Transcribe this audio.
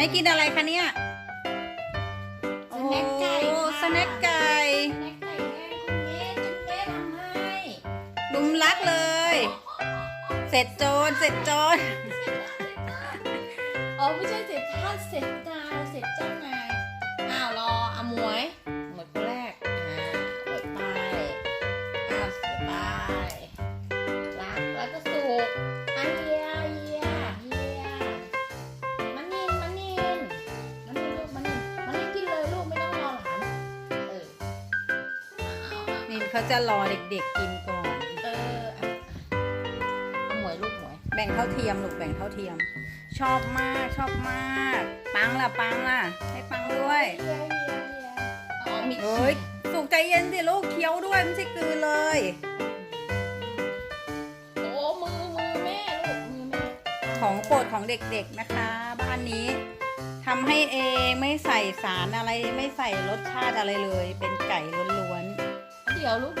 ให้กินอะไรคะเนี่ยสแน็คไก่โอ้ค่ะสแน็คไก่แม่ไก่แม่คุณเย้จุ๊บเย้ทำให้ลุมรักเลย เสร็จโจรเสร็จโจรอ๋อไม่ใช่เสร็จท่านเสร็จนายเสร็จเจ้านายอ้าวรออาหมวยหมวยคนแรกอ่าหมวยไปอ้าวเสร็จไป เอานี่เขาจะรอเด็กๆกินก่อน เอออะเอาหมวยลูกหมวย แบ่งเท่าเทียมลูกแบ่งเท่าเทียม ชอบมากชอบมาก ปังล่ะปังล่ะ ให้ปังด้วยเยียเยียเยียอ๋อมีเฮ้ยสุกใจเย็นสิลูกเคี้ยวด้วยไม่ใช่กลืนเลย โอ้มือมือแม่ลูกมือแม่ของโปรดของเด็กๆนะคะ บ้านนี้ทำให้เองไม่ใส่สารอะไรไม่ใส่รสชาติอะไรเลย เป็นไก่ล้วน เดี๋ยวลูก